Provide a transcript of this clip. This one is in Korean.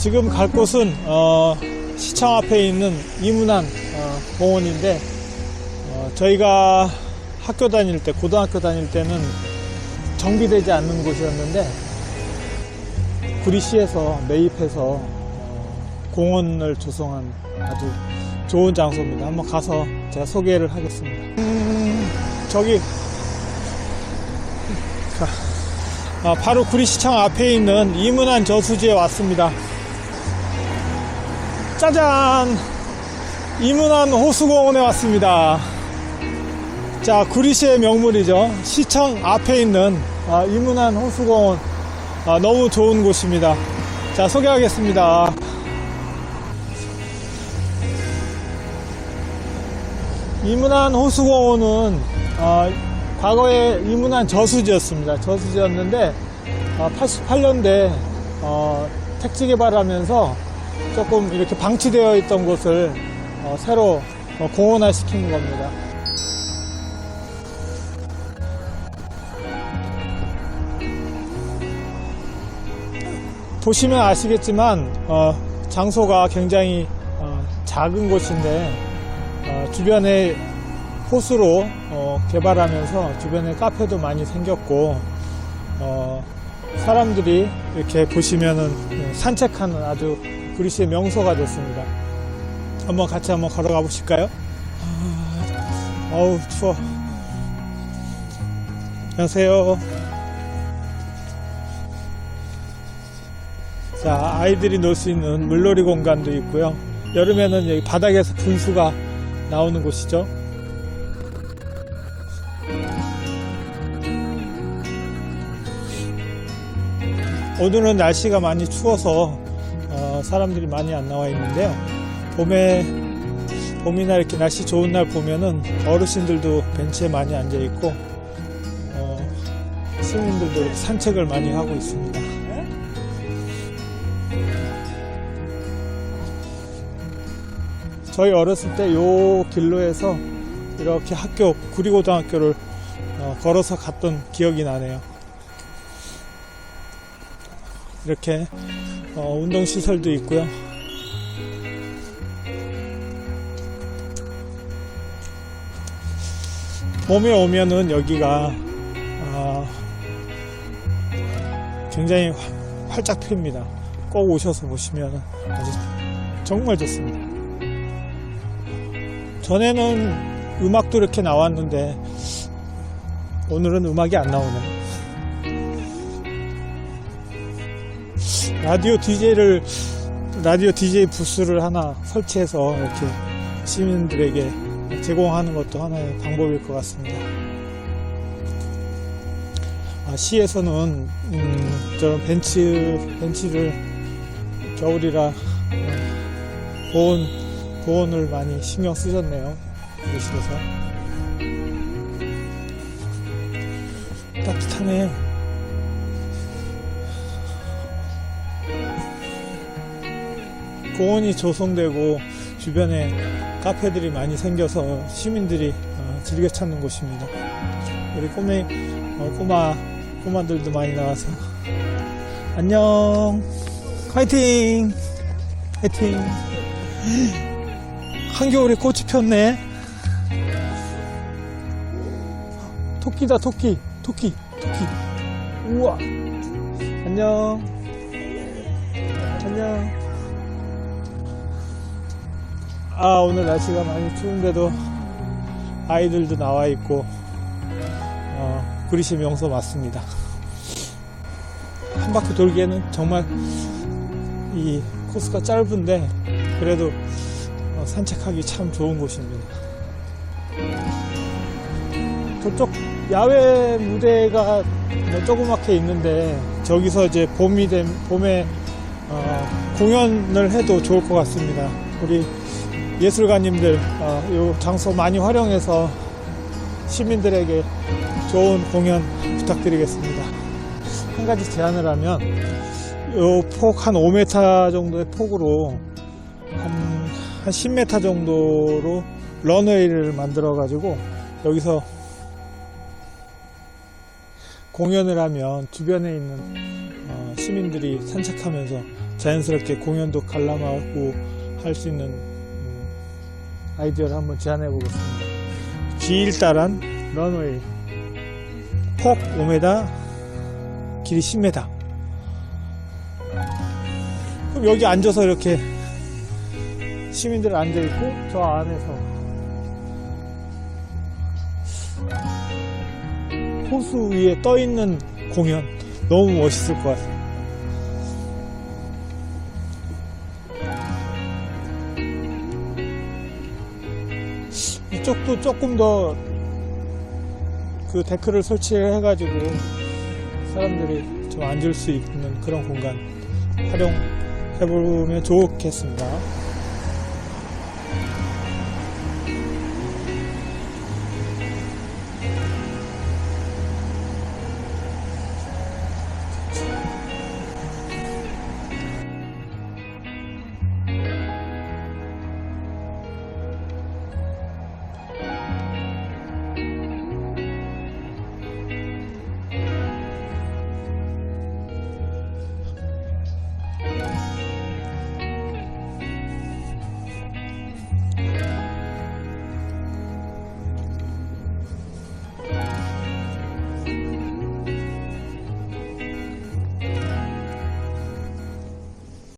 지금 갈 곳은 어, 시청 앞에 있는 이문안 어, 공원인데 어, 저희가 학교 다닐 때 고등학교 다닐 때는 정비되지 않는 곳이었는데 구리시에서 매입해서 어, 공원을 조성한 아주 좋은 장소입니다. 한번 가서 제가 소개를 하겠습니다. 음, 저기 자, 아, 바로 구리시청 앞에 있는 이문안 저수지에 왔습니다. 짜잔! 이문안 호수공원에 왔습니다. 자, 구리시의 명물이죠. 시청 앞에 있는 아, 이문안 호수공원. 아, 너무 좋은 곳입니다. 자, 소개하겠습니다. 이문안 호수공원은 아, 과거에 이문안 저수지였습니다. 저수지였는데 88년대 어, 택지 개발하면서 조금 이렇게 방치되어 있던 곳을 어, 새로 어, 공원화 시킨 겁니다. 보시면 아시겠지만 어, 장소가 굉장히 어, 작은 곳인데 어, 주변에 호수로 어, 개발하면서 주변에 카페도 많이 생겼고 어, 사람들이 이렇게 보시면은 산책하는 아주 그리스의 명소가 됐습니다. 한번 같이 한번 걸어가 보실까요? 아, 어우 추워. 안녕하세요. 자 아이들이 놀 수 있는 물놀이 공간도 있고요. 여름에는 여기 바닥에서 분수가 나오는 곳이죠. 오늘은 날씨가 많이 추워서 어, 사람들이 많이 안 나와 있는데요. 봄에 봄이나 이렇게 날씨 좋은 날 보면은 어르신들도 벤치에 많이 앉아 있고 어, 시민들도 산책을 많이 하고 있습니다. 저희 어렸을 때 요 길로에서 이렇게 학교 구리고등학교를 어, 걸어서 갔던 기억이 나네요. 이렇게 어, 운동 시설도 있고요. 봄에 오면은 여기가 아, 굉장히 화- 활짝 핍니다. 꼭 오셔서 보시면 아주 정말 좋습니다. 전에는 음악도 이렇게 나왔는데 오늘은 음악이 안 나오네요. 라디오 DJ를 라디오 DJ 부스를 하나 설치해서 이렇게 시민들에게 제공하는 것도 하나의 방법일 것 같습니다. 아, 시에서는 음, 저런 벤치 벤치를 겨울이라 어, 보온 보온을 많이 신경 쓰셨네요. 교실에서 따뜻하네. 공원이 조성되고 주변에 카페들이 많이 생겨서 시민들이 어, 즐겨 찾는 곳입니다. 우리 꼬매 어, 꼬마 꼬마들도 많이 나와서. 안녕. 화이팅! 화이팅! 한겨울에 꽃이 폈네. 토끼다 토끼. 토끼 토끼. 우와. 안녕. 안녕 아 오늘 날씨가 많이 추운데도 아이들도 나와 있고 어, 그리시 명소 맞습니다. 한 바퀴 돌기에는 정말 이 코스가 짧은데 그래도 어, 산책하기 참 좋은 곳입니다. 저쪽 야외 무대가 뭐 조그맣게 있는데 저기서 이제 봄이 된 봄에 어, 공연을 해도 좋을 것 같습니다. 우리 예술가님들 어, 이 장소 많이 활용해서 시민들에게 좋은 공연 부탁드리겠습니다. 한 가지 제안을 하면 이 폭 한 5m 정도의 폭으로 한, 한 10m 정도로 런웨이를 만들어 가지고 여기서 공연을 하면 주변에 있는 어, 시민들이 산책하면서 자연스럽게 공연도 관람하고 할 수 있는 음, 아이디어를 한번 제안해 보겠습니다. G1따란 런웨이 폭 5m 길이 10m 그럼 여기 앉아서 이렇게 시민들 앉아있고 저 안에서 호수 위에 떠있는 공연 너무 멋있을 것 같아요. 이쪽도 조금 더 그 데크를 설치해 가지고 사람들이 좀 앉을 수 있는 그런 공간 활용해 보면 좋겠습니다.